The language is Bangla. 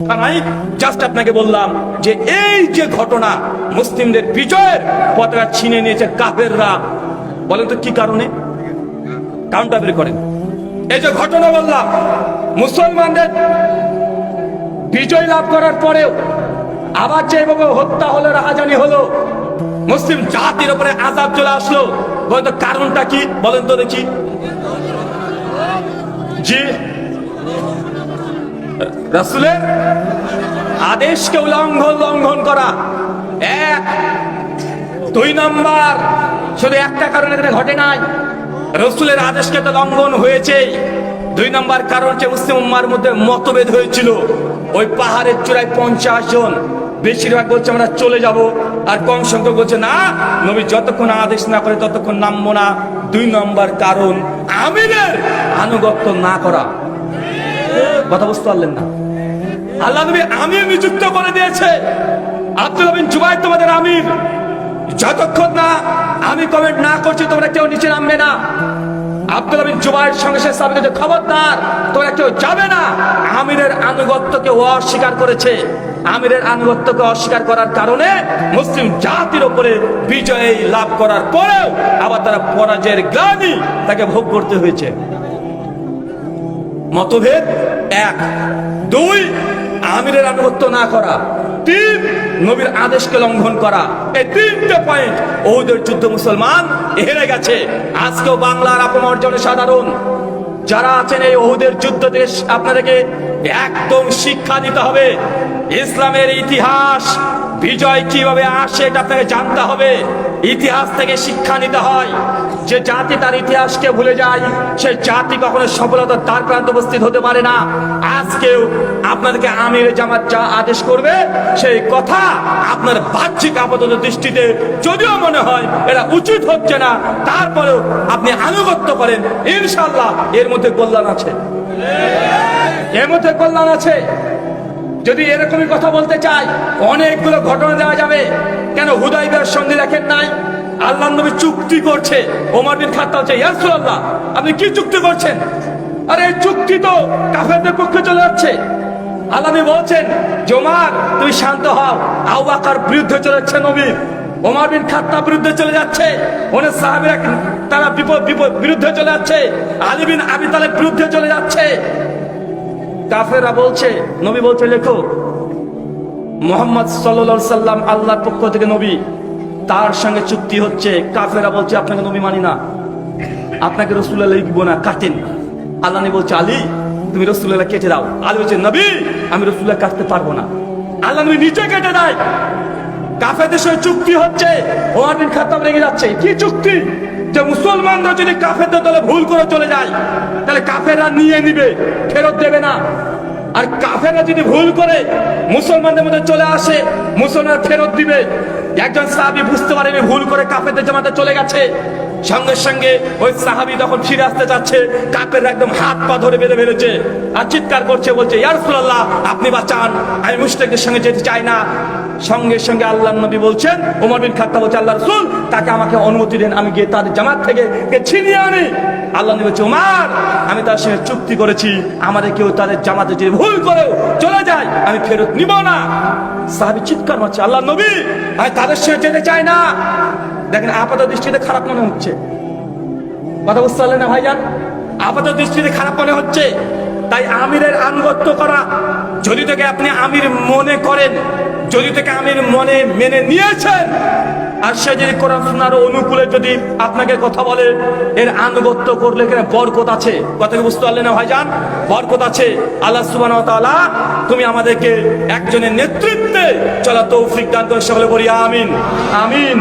জাস্ট আপনাকে বললাম যে এই যে ঘটনা মুসলিমদের বিজয়ের পতাকা ছিনে নিয়েছে কাফেররা, বলেন তো কি কারণে? কারণটা বের করেন এই যে ঘটনা বললাম, মুসলমানদের বিজয় লাভ করার পরেও আবার যেভাবে হত্যা হলো, রাহাজানি হলো, মুসলিম জাতির উপরে আজাব চলে আসলো, বলেন তো কারণটা কি? বলেন তো দেখি। জি। রাসুলের আদেশকে উল্লঙ্ঘন লঙ্ঘন করা। এক, দুই নম্বর, শুধু একটা কারণে এখানে ঘটে নাই। রসুলের আদেশকে তো লঙ্ঘন হয়েছে দুই নম্বর কারণ হচ্ছে মুসলিম উম্মার মধ্যে মতভেদ হয়েছিল। ওই পাহাড়ের চূড়ায় পঞ্চাশ জন, বেশিরভাগ বলছে আমরা চলে যাব, আর কম সংখ্যক বলছে, না, নবী যতক্ষণ আদেশ না করে ততক্ষণ নামবো না। দুই নম্বর কারণ আমিরের আনুগত্য না করা। কথা বুঝতে পারলেন না। আল্লাহ নবী নিযুক্ত করে দিয়েছে। আব্দুল জুবাই তোমাদের আমির। যতক্ষণ না আমি কমেন্ট না করছি, তোমরা কেউ নিচে নামবে না। আব্দুল জুবাইয়ের সঙ্গে সে খবরদার, তোমরা কেউ যাবে না। আমিরের আনুগত্যকে অস্বীকার করেছে। আমিরের আনুগত্যকে অস্বীকার করার কারণে মুসলিম জাতির উপরে বিজয় লাভ করার পরেও আবার তারা পরাজয়ের গ্লানি তাকে ভোগ করতে হয়েছে। মতভেদ এক। দুই, আমিরের আনুগত্য না করা। তিন, নবীর আদেশকে লঙ্ঘন করা। এই তিনটে পয়েন্ট ওদের যুদ্ধ মুসলমান হেরে গেছে। আজকেও বাংলার অপমর্জন সাধারণ। যারা আছেন এই ওহুদের যুদ্ধ দেশ, আপনাদেরকে একদম শিক্ষা দিতে হবে। ইসলামের ইতিহাস বিজয় কীভাবে আসে এটা আপনাকে জানতে হবে। ইতিহাস থেকে শিক্ষা নিতে হয়। যে জাতি তার ইতিহাসকে ভুলে যায়, সে জাতি কখনো সফলতার তার প্রান্ত উপস্থিত হতে পারে না। আজকেও আপনাদেরকে আমির জামাত যা আদেশ করবে, সেই কথা আপনার বাহ্যিক আপাতত দৃষ্টিতে যদিও মনে হয় এটা উচিত হচ্ছে না, তারপরেও আপনি আনুগত্য করেন। ইনশাল্লাহ এর মধ্যে কল্যাণ আছে। এর মধ্যে কল্যাণ আছে। যদি এরকমই কথা বলতে চাই অনেকগুলো ঘটনা দেওয়া যাবে। কেন হুদাইবের সন্ধি দেখেন নাই? আল্লাহ নবী চুক্তি করছে। ওমর বিন খাত্তা হচ্ছে ইয়াসুল্লাহ আপনি কি চুক্তি করছেন? আরে চুক্তি তো কাফেরদের পক্ষে চলে যাচ্ছে। আল্লাহ বলছেন, যে ওমর, তুমি শান্ত হও। আউ বাকার বিরুদ্ধে চলে যাচ্ছে নবীর ওমর বিন খাত্তা বিরুদ্ধে চলে যাচ্ছে। অনেক সাহাবিরা তারা বিপদ বিপদ বিরুদ্ধে চলে যাচ্ছে। আলী বিন আবি তালেব বিরুদ্ধে চলে যাচ্ছে। কাফেরা বলছে, নবী বলছে, লেখো, মোহাম্মদ সাল্লা সাল্লাম আল্লাহর পক্ষ থেকে নবী, তার সঙ্গে চুক্তি হচ্ছে কাফেরা বলছে, আপনাকে নবী মানি না, আপনাকে রসুল্লাহ লিখব না, কাটেন। আল্লাহ বলছে, আলী, তুমি রসুল্লাহ কেটে দাও। আলী বলছে, নবী, আমি রসুল্লাহ কাটতে পারব না। আল্লাহ নবী নিচে কেটে দেয়। কাফেরদের সঙ্গে চুক্তি হচ্ছে ওমর বিন খাত্তাব রেগে যাচ্ছে। কি চুক্তি? যে মুসলমানরা যদি কাফেরদের দলে ভুল করে চলে যায়, তাহলে কাফেররা নিয়ে নিবে, ফেরত দেবে না। আর কাফেররা যদি ভুল করে, মুসলমানদের মধ্যে চলে আসে মুসলমান ফেরত দিবে। একজন সাহাবি বুঝতে পারেনি ভুল করে কাফেরদের জামাতে চলে গেছে। সঙ্গে সঙ্গে ওই সাহাবি তখন ফিরে আসতে চাচ্ছে কাপের একদম হাত পা ধরে বেঁধে ফেলেছে আর চিৎকার করছে, বলছে ইয়ারসুল্লাহ আপনি বাঁচান, আমি মুশতাকদের সঙ্গে যেতে চাই না। সঙ্গে সঙ্গে আল্লাহ নবী বলছেন ওমর বিন খাত্তা বলছে আল্লাহ রসুল, তাকে আমাকে অনুমতি দেন, আমি গিয়ে তাদের জামাত থেকে ছিনিয়ে আনি। আল্লাহ নবী বলছে ওমার আমি তার সঙ্গে চুক্তি করেছি আমাদের কেউ তাদের জামাতে যদি ভুল করেও চলে যায়, আমি ফেরত নিব না। সাহাবি চিৎকার মারছে আল্লাহ নবী, আমি তাদের সঙ্গে যেতে চাই না। দেখেন আপাত দৃষ্টিতে খারাপ মনে হচ্ছে। কথা বুঝতে পারলেন না, ভাইজান? আপাত দৃষ্টিতে খারাপ মনে হচ্ছে। তাই আমিরের আনুগত্য করা। যদি থেকে আপনি আমির মনে করেন, যদি থেকে আমির মনে মেনে নিয়েছেন, আর সে যদি কোরআন শোনার অনুকূলে যদি আপনাকে কথা বলে, এর আনুগত্য করলে এখানে বরকত আছে। কথা কি বুঝতে পারলেন না ভাইজান? বরকত আছে। আল্লাহ সুবান তুমি আমাদেরকে একজনের নেতৃত্বে চলা তৌফিক দান করে সকলে বলি আমিন। আমিন।